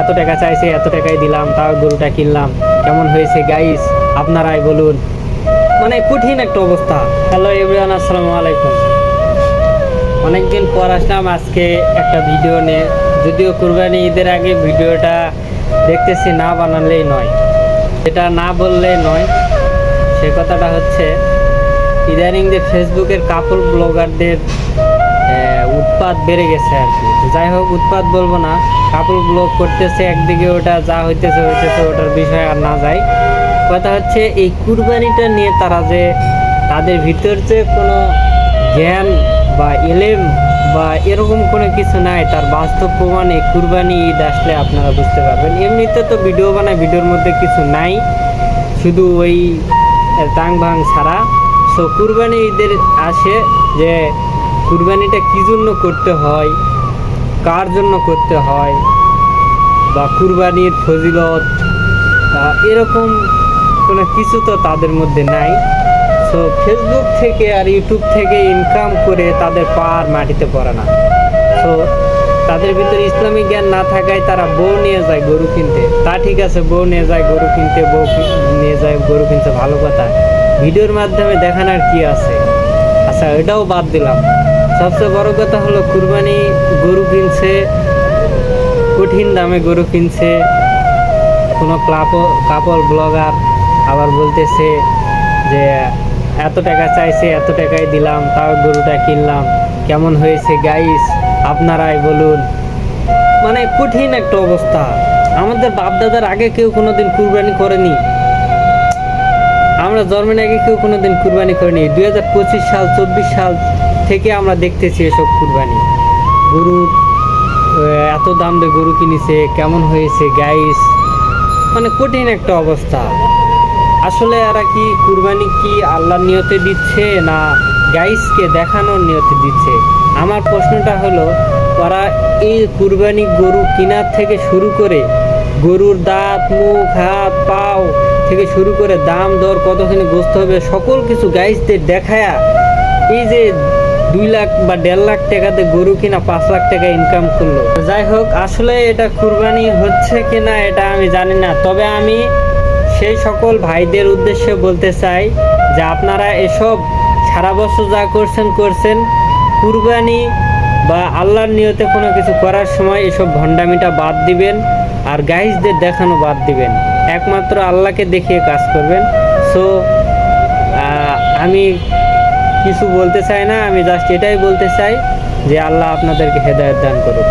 এত টাকা চাইছে, এত টাকাই দিলাম, তাও গরুটা কিনলাম। কেমন হয়েছে গাইস আপনারাই বলুন। মানে কঠিন একটা অবস্থা। হ্যালো এভরিওয়ান আসসালামু আলাইকুম। অনেকদিন পর আসলাম আজকে একটা ভিডিও নিয়ে। যদিও কুরবানি ঈদের আগে ভিডিওটা দেখতেছি, না বানালেই নয়। এটা না বললেই নয়। সে কথাটা হচ্ছে, ইদানিং যে ফেসবুকের কাপড় ব্লগারদের আহ, উৎপাত বেড়ে গেছে আর কি। যাই হোক উৎপাত বলব না কাপড় ব্লগ করতেছে একদিকে ওটা যা হইতেছে হইতেছে ওটার বিষয় আর না যায় কথা হচ্ছে এই কুরবানিটা নিয়ে তারা যে তাদের ভিতর যে কোনো জ্ঞান বা এলেম বা এরকম কোনো কিছু নাই তার বাস্তব প্রমাণ এই কুরবানি ঈদ আসলে আপনারা বুঝতে পারবেন। এমনিতে তো ভিডিও বানায় ভিডিওর মধ্যে কিছু নাই শুধু ওই টাং ভাং ছাড়া। সো কুরবানি ঈদের আসে যে কুরবানিটা কী জন্য করতে হয়? কার জন্য করতে হয়? বা কুরবানির ফজিলত? এরকম কোনো কিছু তো তাদের মধ্যে নাই। সো ফেসবুক থেকে আর ইউটিউব থেকে ইনকাম করে তাদের পার মাটিতে পড়ে না। সো তাদের ভিতরে ইসলামিক জ্ঞান না থাকায় তারা বউ নিয়ে যায় গরু কিনতে। তা ঠিক আছে, বউ নিয়ে যায় গরু কিনতে, বউ নিয়ে যায় গরু কিনতে, ভালো কথা। ভিডিওর মাধ্যমে দেখানোর কি আছে? আচ্ছা এটাও বাদ দিলাম। সবচেয়ে বড় কথা হলো, কুরবানি গরু কিনছে, কঠিন দামে গরু কিনছে, কোনো ক্লাপ- কাপড় ব্লগার আবার বলতেছে যে, এত টাকা চাইছে, এত টাকাই দিলাম, তাও গরুটা কিনলাম। কেমন হয়েছে গাইস আপনারাই বলুন। মানে কঠিন একটা অবস্থা। আমাদের বাপদাদার আগে কেউ কোনোদিন কুরবানি করেনি। আমরা জন্মের আগে কেউ কোনোদিন কুরবানি করিনি। দুই হাজার পঁচিশ সাল, চব্বিশ সাল থেকে আমরা দেখতেছি এসব কুরবানি। গরু এত দাম দিয়ে গরু কিনেছে, কেমন হয়েছে গাইস মানে কঠিন একটা অবস্থা। আসলে এরা কি কুরবানি কি আল্লাহর নিয়তে দিচ্ছে না গাইসকে দেখানোর নিয়তে দিচ্ছে? আমার প্রশ্নটা হলো, ওরা এই কুরবানি গরু কেনার থেকে শুরু করে গরুর দাঁত, মুখ, হাত, পাও থেকে শুরু করে দাম, দর, কতখানি গোস্ত হবে, সকল কিছু গাইসদের দেখায়া এই যে দুই লাখ বা দেড় লাখ টাকাতে গরু কিনা পাঁচ লাখ টাকা ইনকাম করল। যাই হোক, আসলে এটা কুরবানি হচ্ছে কিনা এটা আমি জানি না। তবে আমি সেই সকল ভাইদের উদ্দেশ্যে বলতে চাই যে আপনারা এসব সারা বছর যা করছেন করছেন, কুরবানি বা আল্লাহর নিয়তে কোনো কিছু করার সময় এসব ভণ্ডামিটা বাদ দিবেন আর গাইজদের দেখানো বাদ দিবেন। একমাত্র আল্লাহকে দেখিয়ে কাজ করবেন। সো আমি কিছু বলতে চাই না, আমি জাস্ট এটাই বলতে চাই যে আল্লাহ আপনাদেরকে হেদায়ত দান করুক।